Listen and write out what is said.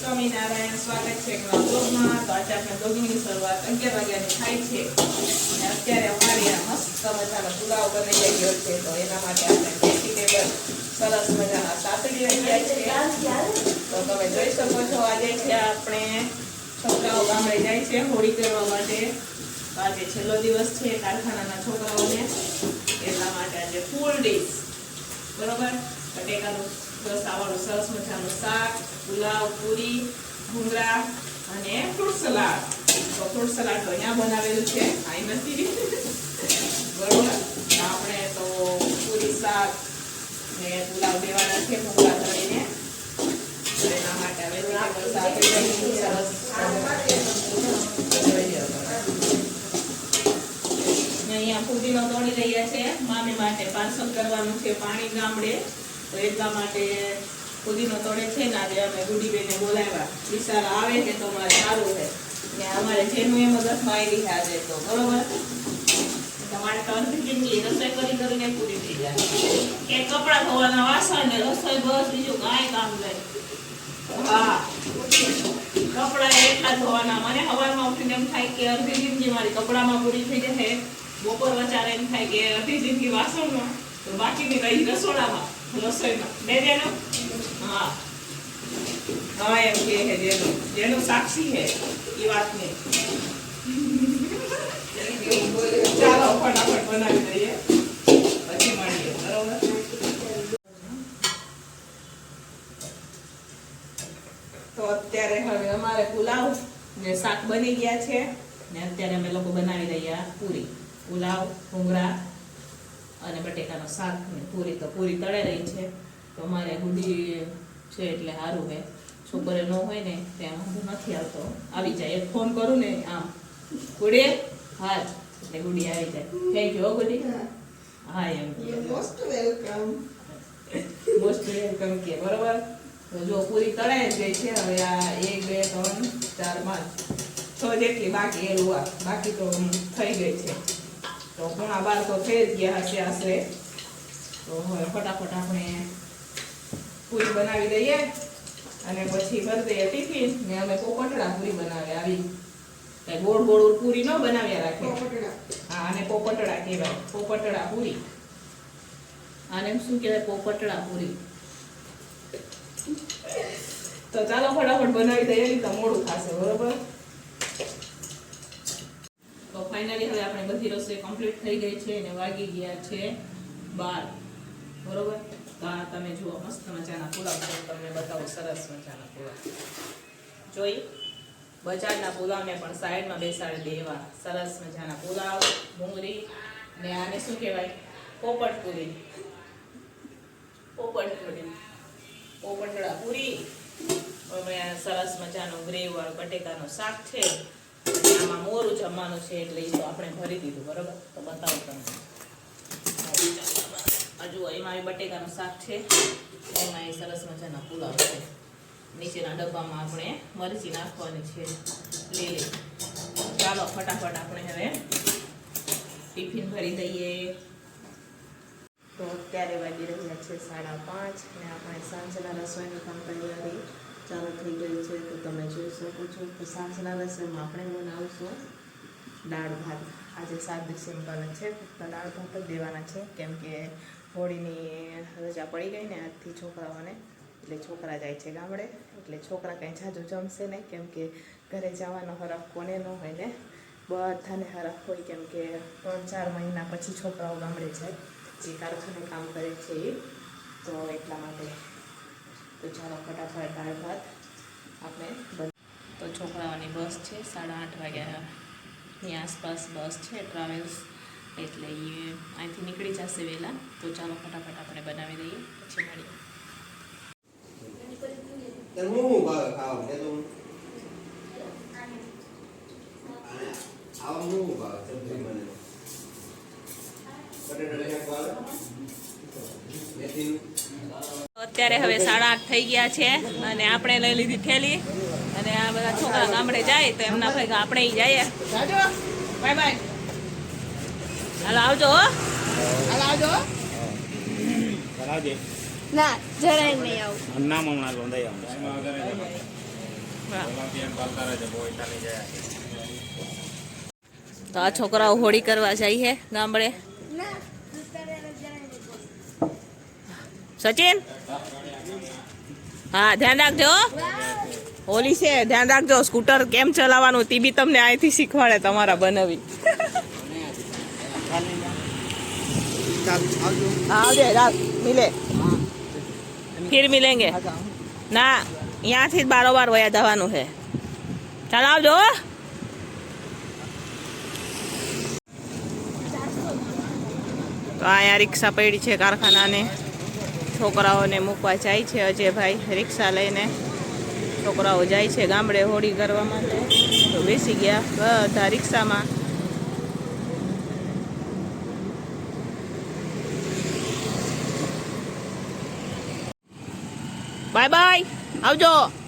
સ્વામિનારાયણ સ્વાગત છે બ્લોગમાં તો આજે આપણે બ્લોગની શરૂઆત અગિયાર વાગ્યાની થાય છે. અને અત્યારે અમારી આ મસ્ત મજાનો પુલાવ બની ગયો છે. તો એના માટે આપણે વેજીટેબલ સરસ મજાના સાતડી રહ્યા છે તો તમે જોઈ શકો છો, આજે છે આપણે છોકરાઓ ગામડે જાય છે હોળી કરવા માટે. આજે છેલ્લો દિવસ છે કારખાનાના છોકરાઓને. એટલા માટે આજે ફૂલ ડીશ બરોબર? બટેકાનું રસાવાળું સરસ મજાનું શાક, પુલાવ, પૂરી, ભૂંગળા અને ફ્રૂટ સલાડ તો ફ્રૂટ સલાડ તો અહીંયા બનાવેલું છે. આઈ નથી બરોબર? આપણે તો પૂરી શાક ને પુલાવ દેવાના છે, ભૂંગળા તળીને. એના માટે હવે સરસ અહીંયા ફુદીનો તોડી રહ્યા છે. મામી માટે પાર્સલ કરવાનું છે પાણી ગામડે. તો એટલા માટે પુદીનો તળે છે ને આજે અમે ગુડીબેને બોલાવ્યા. વિચાર આવે કે તો મારે સારું છે. ને અમારે જેનું એ મગજમાં આવી આજે તો, બરોબર? તમારે ત્રણ જિંદગી રસોઈ કરી કરીને પૂરી થઈ જાય. એક કપડાં ધોવાના વાસણ ને રસોઈ બસ, બીજું કાંઈ કામ નહીં. હા. કપડાં એટલા ધોવાના. મને હવારમાં ઉઠીને એમ થાય કે અડધી જિંદગી મારી કપડામાં પૂરી થઈ જશે. બપોર વચારે એમ થાય કે અડધી જિંદગી વાસણમાં. તો બાકીની રહી રસોડામાં. સાક્ષી હે એ વાતની ચાલો, ફટાફટ બનાવી દઈએ. પછી મળીએ બરોબર? તો અત્યારે હવે અમારે પુલાવ ને શાક બની ગયા છે. ને અત્યારે અમે લોકો બનાવી રહ્યા પૂરી. પુલાવ, ભૂંગળા અને બટેકાનો શાક ને પૂરી તો પૂરી તળે રહી છે. તો અમારે ગુડી છે એટલે સારું હે. છોકરે ન હોય ને ત્યાં વાંધો નથી આવતો. આવી જાય. એક ફોન કરું ને આમ ગુડીએ હા. એટલે ગુડી આવી જાય. થેન્ક યુ ગુડી હા. એમ. મોસ્ટ વેલકમ મોસ્ટ વેલકમ કે બરોબર? તો જો પૂરી તળાઈ જ ગઈ છે હવે આ એક બે ત્રણ ચાર પાંચ છ જેટલી બાકી એલું બાકી તો થઈ ગઈ છે. તો ઘણા તો થઈ જ ગયા હશે આશરે. તો હવે ફટાફટ આપણે પૂરી બનાવી દઈએ અને પછી ભરી દઈએ ટિફિન. ને અમે પોપટડા પૂરી બનાવી આવી. કઈ ગોળ ગોળ પૂરી ન બનાવ્યા રાખે. હા અને પોપટડા કહેવાય. પોપટડા પૂરી. આને શું કહેવાય? પોપટડા પૂરી. તો ચાલો ફટાફટ બનાવી દઈએ. તો મોડું થશે બરોબર? ફાઇનલી હવે આપણે બધી રસોઈ કમ્પ્લીટ થઈ ગઈ છે અને વાગી ગયા છે બાર. બરોબર? તો આ તમે જુઓ, મસ્ત મજાના પુલાવ તમને બતાવો, સરસ મજાના પુલાવ. જોઈ? બજારના પુલાવને પણ સાઈડમાં બેસાડી દેવા. સરસ મજાના પુલાવ, ડુંગળી ને આને શું કહેવાય? પોપટ પૂરી. પોપટ પૂરી. પોપટડા પૂરી. હવે સરસ મજાનું ગ્રેવ વાળું બટેકાનું શાક છે. આમાં મોરું જમવાનું છે એટલે એ તો આપણે ભરી દીધું, બરોબર? તો બતાવું તમને. હજુ એમાં બટેકાનું શાક છે. એમાં એ સરસ મજાના પુલાવ છે. નીચેના ડબ્બામાં આપણે મરચી નાખવાની છે. લીલી ચાલો, ફટાફટ આપણે હવે ટિફિન ભરી દઈએ. તો અત્યારે વાગી રહ્યા છે સાડા પાંચ ને આપણે સાંજના કામ કરી. તૈયારી ચાલુ થઈ ગઈ છે, તો તમે જોઈ શકો છો. તો સાંજના રસોઈમાં આપણે બનાવશું દાળ ભાત. આજે સાત ડિસેમ્બર છે, ફક્ત દાળ ભાત જ દેવાના છે, કેમ કે હોળીની રજા પડી ગઈ ને આજથી છોકરાઓને. એટલે છોકરા જાય છે ગામડે, એટલે છોકરા કંઈ જાજુ જમશે નહીં, કેમ કે ઘરે જવાનો હરખ કોને ન હોય ને. બધાને હરખ હોય, કેમ કે ત્રણ ચાર મહિના પછી છોકરાઓ ગામડે જાય, જે કારખાને કામ કરે છે એ. તો એટલા માટે તો ચાલો ફટાફટ દાળ ભાત આપણે તો છોકરાઓની બસ છે, સાડા આઠ વાગ્યાની આસપાસ બસ છે, ટ્રાવેલ્સ એટલે એ અહીંથી નીકળી જશે વહેલા. તો ચાલો ફટાફટ આપણે બનાવી દઈએ, પછી મળીએ તને હું હું ભાવે ખાવા કે તું આવા હું હું ભાવે સબ્જી મને બટેટા શાક ભાવે મેથીનું અત્યારે હવે સાડા આઠ થઈ ગયા છે અને આપણે લઈ લીધી થેલી. અને આ બધા છોકરા ગામડે જાય તો એમના ભાઈ આપણે જઈએ. જાજો. Bye bye. હાલો આવજો હાલો આવજો. ના જરાય નહીં આવું. નામ હમણાં લોંધાઈ આવું. તો આ છોકરાઓ હોળી કરવા જાય છે ગામડે સચિન? હા, ધ્યાન રાખજો ઓલી છે, ધ્યાન રાખજો, સ્કૂટર કેમ ચલાવવાનું, તે બી તમને અહીંથી શીખવાડે તમારા બનાવી. આવજે, રાખ, મિલે. ફિર મિલેંગે. ના અહીંયાથી જ બારોબાર વયા જવાનું છે ચાલ, આવજો તો અહીંયા રિક્ષા પડી છે કારખાનાને. છોકરાઓને મૂકવા જાય છે અજયભાઈ, રિક્ષા લઈને. છોકરાઓ જાય છે ગામડે હોળી કરવા માટે. તો બેસી ગયા બધા રિક્ષામાં. Bye bye. આવજો.